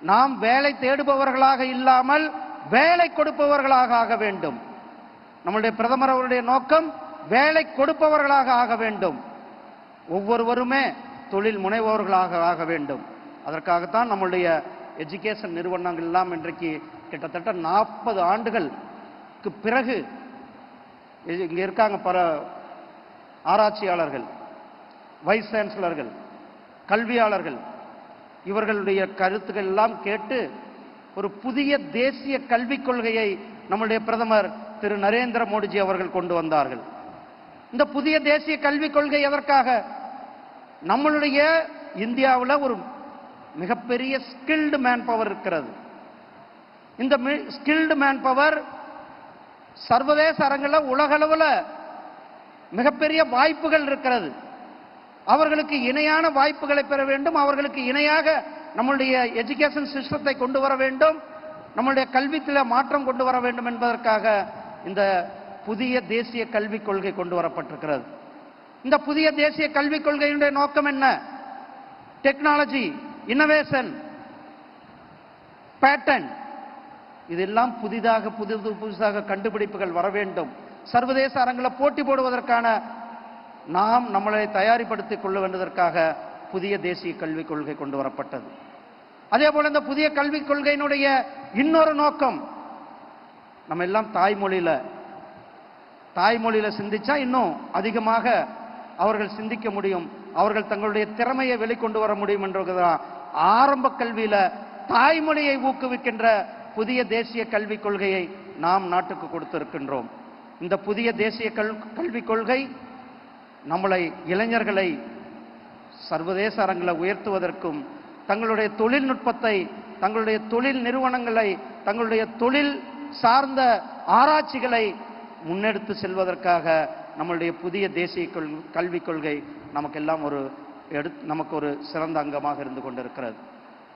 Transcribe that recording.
நாம் வேலை தேடுபவர்களாக இல்லாமல் வேலை கொடுப்பவர்களாக ஆக வேண்டும். நம்முடைய பிரதமர் அவருடைய நோக்கம் வேலை கொடுப்பவர்களாக ஆக வேண்டும். ஒவ்வொருவருமே தொழில் முனைவோர்களாக ஆக வேண்டும். அதற்காகத்தான் நம்முடைய எஜுகேஷன் நிறுவனங்கள் எல்லாம் இன்றைக்கு கிட்டத்தட்ட நாற்பது ஆண்டுகளுக்கு பிறகு இங்கே இருக்காங்க பல ஆராய்ச்சியாளர்கள் வைஸ் சான்சலர்கள் கல்வியாளர்கள். இவர்களுடைய கருத்துக்கள் எல்லாம் கேட்டு ஒரு புதிய தேசிய கல்விக் கொள்கையை நம்முடைய பிரதமர் திரு நரேந்திர மோடிஜி அவர்கள் கொண்டு வந்தார்கள். இந்த புதிய தேசிய கல்விக் கொள்கை எதற்காக? நம்மளுடைய இந்தியாவில் ஒரு மிகப்பெரிய ஸ்கில்டு மேன் பவர் இருக்கிறது. இந்த ஸ்கில்டு மேன் பவர் சர்வதேச அரங்கில் உலகளவில் மிகப்பெரிய வாய்ப்புகள் இருக்கிறது. அவர்களுக்கு இணையான வாய்ப்புகளை பெற வேண்டும். அவர்களுக்கு இணையாக நம்மளுடைய எஜுகேஷன் சிஸ்டத்தை கொண்டு வர வேண்டும். நம்மளுடைய கல்வித்தில் மாற்றம் கொண்டு வர வேண்டும் என்பதற்காக இந்த புதிய தேசிய கல்விக் கொள்கை கொண்டு வரப்பட்டிருக்கிறது. இந்த புதிய தேசிய கல்விக் கொள்கையினுடைய நோக்கம் என்ன? டெக்னாலஜி இன்னோவேஷன் பேட்டன் இதெல்லாம் புதிதாக புதிது புதுசாக கண்டுபிடிப்புகள் வர வேண்டும். சர்வதேச அரங்கில் போட்டி போடுவதற்கான நாம் நம்மளை தயாரிப்படுத்திக் கொள்ள வேண்டதற்காக புதிய தேசிய கல்விக் கொள்கை கொண்டு வரப்பட்டது. அதே போல இந்த புதிய கல்விக் கொள்கையினுடைய இன்னொரு நோக்கம் நம்ம எல்லாம் தாய்மொழியில தாய்மொழியில சிந்திச்சா இன்னும் அதிகமாக அவர்கள் சிந்திக்க முடியும் அவர்கள் தங்களுடைய திறமையை வெளிக்கொண்டு வர முடியும் என்றுதான் ஆரம்ப கல்வியில தாய்மொழியை ஊக்குவிக்கின்ற புதிய தேசிய கல்விக் கொள்கையை நாம் நாட்டுக்கு கொடுத்திருக்கின்றோம். இந்த புதிய தேசிய கல் கல்விக் கொள்கை நம்மளை இளைஞர்களை சர்வதேச அரங்கில் உயர்த்துவதற்கும் தங்களுடைய தொழில்நுட்பத்தை தங்களுடைய தொழில் நிறுவனங்களை தங்களுடைய தொழில் சார்ந்த ஆராய்ச்சிகளை முன்னெடுத்து செல்வதற்காக நம்மளுடைய புதிய தேசிய கொள் கல்விக் கொள்கை நமக்கெல்லாம் ஒரு எடுத்து நமக்கு ஒரு சிறந்த அங்கமாக இருந்து கொண்டிருக்கிறது.